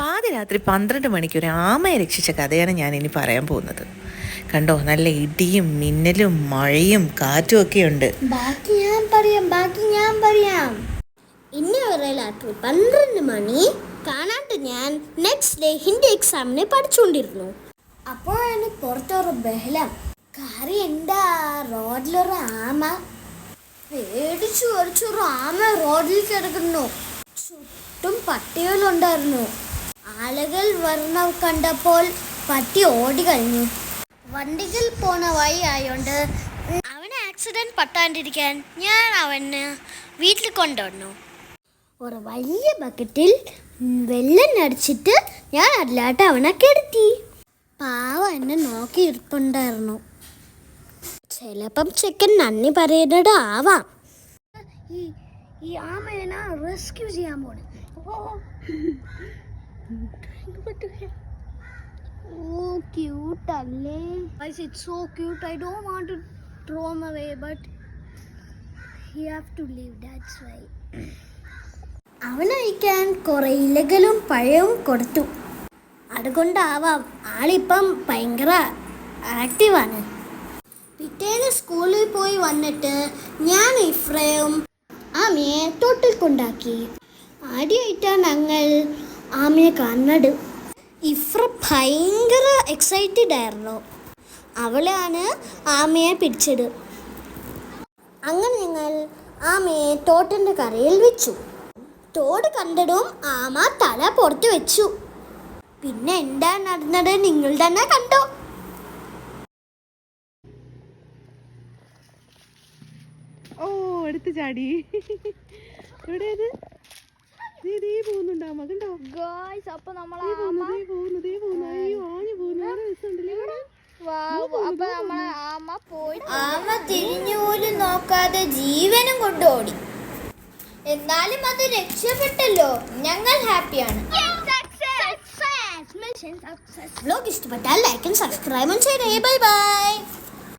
പാതിരാത്രി പന്ത്രണ്ട് മണിക്ക് ഒരു ആമയെ രക്ഷിച്ച കഥയാണ് ഞാൻ ഇനി പറയാൻ പോകുന്നത്. കണ്ടോ നല്ല ഇടിയും മിന്നലും മഴയും കാറ്റും ഒക്കെ ഉണ്ട്. ബാക്കി ഞാൻ പറയാം ബാക്കി ഞാൻ പറയാം. ഇന്ന് ഒരു രാത്രി പന്ത്രണ്ട് മണി കാണാണ്ട് ഞാൻ നെക്സ്റ്റ് ഡേ ഹിന്ദി എക്സാമിന് പഠിച്ചുകൊണ്ടിരുന്നു. അപ്പോഴാണ് പുറത്തൊരു ബഹളം. കാറി എന്താ? റോഡിലൊരു ആമ. പേടിച്ചു ഒരിച്ചൊരു ആമ റോഡിൽ കിടക്കുന്നു. ചുറ്റും പട്ടികളുണ്ടായിരുന്നു. ആളുകൾ വർണ കണ്ടപ്പോൾ പട്ടി ഓടി കഴിഞ്ഞു. വണ്ടികൾ പോണ വഴി ആയോണ്ട് അവന് ആക്സിഡന്റ് പട്ടാണ്ടിരിക്കാൻ ഞാൻ അവന് വീട്ടിൽ കൊണ്ടുവന്നു. ഒരു വലിയ ബക്കറ്റിൽ വെള്ളം അടിച്ചിട്ട് ഞാൻ അതിലാട്ട് അവനെ കെടുത്തി. പാവ എന്നെ നോക്കി ഇരിപ്പുണ്ടായിരുന്നു ചിലപ്പം ചെക്കൻ നന്ദി പറയുന്നത് ആവാം. ഈ ഈ റെസ്ക്യൂ ചെയ്യാൻ പോണേ. ഓ. ക്യൂട്ട് അല്ലേ? I it so cute I don't want to throw him away but he have to leave that's why. അവനയക്കാൻ കുറെ ഇലകളും പഴവും കൊടുത്തു. അതുകൊണ്ടാവാം ആളിപ്പം ഭയങ്കര ആക്റ്റീവാണ് പിറ്റേന്ന് സ്കൂളിൽ പോയി വന്നിട്ട് ഞാൻ ഇഫ്രയും ആമയെ തൊട്ടിൽ കൊണ്ടാക്കി. ആദ്യമായിട്ടാണ് ഞങ്ങൾ ആമയെ കാണുന്നത്. ഭയങ്കര എക്സൈറ്റഡ് ആയിരുന്നു. അവളാണ് ആമയെ പിടിച്ചത്. അങ്ങനെ ഞങ്ങൾ ആമയെ തോട്ടിന്റെ കരയിൽ വെച്ചു. തോട് കണ്ടതും ആമ തല പുറത്ത് വെച്ചു. പിന്നെ എന്താ നടന്നത് നിങ്ങൾ തന്നെ കണ്ടോ? ഓ എടുത്ത് ചാടി. എവിടെയത് ദേ പോകുന്നുണ്ട്. അമ്മ കണ്ടോ ഗായ്സ് അപ്പൊ നമ്മൾ ആഞ്ഞു പോകുന്നു അപ്പൊ നമ്മളെ ആമ പോയി ആമ തിരിഞ്ഞു പോലും നോക്കാതെ ജീവനും കൊണ്ടോടി എന്നാലും അത് രക്ഷപ്പെട്ടല്ലോ. ഞങ്ങൾ ഹാപ്പിയാണ്. ബ്ലോഗ് ഇഷ്ടപ്പെട്ടാൽ ലൈക്കും സബ്സ്ക്രൈബും ചെയ്യണേ ബൈ ബൈ.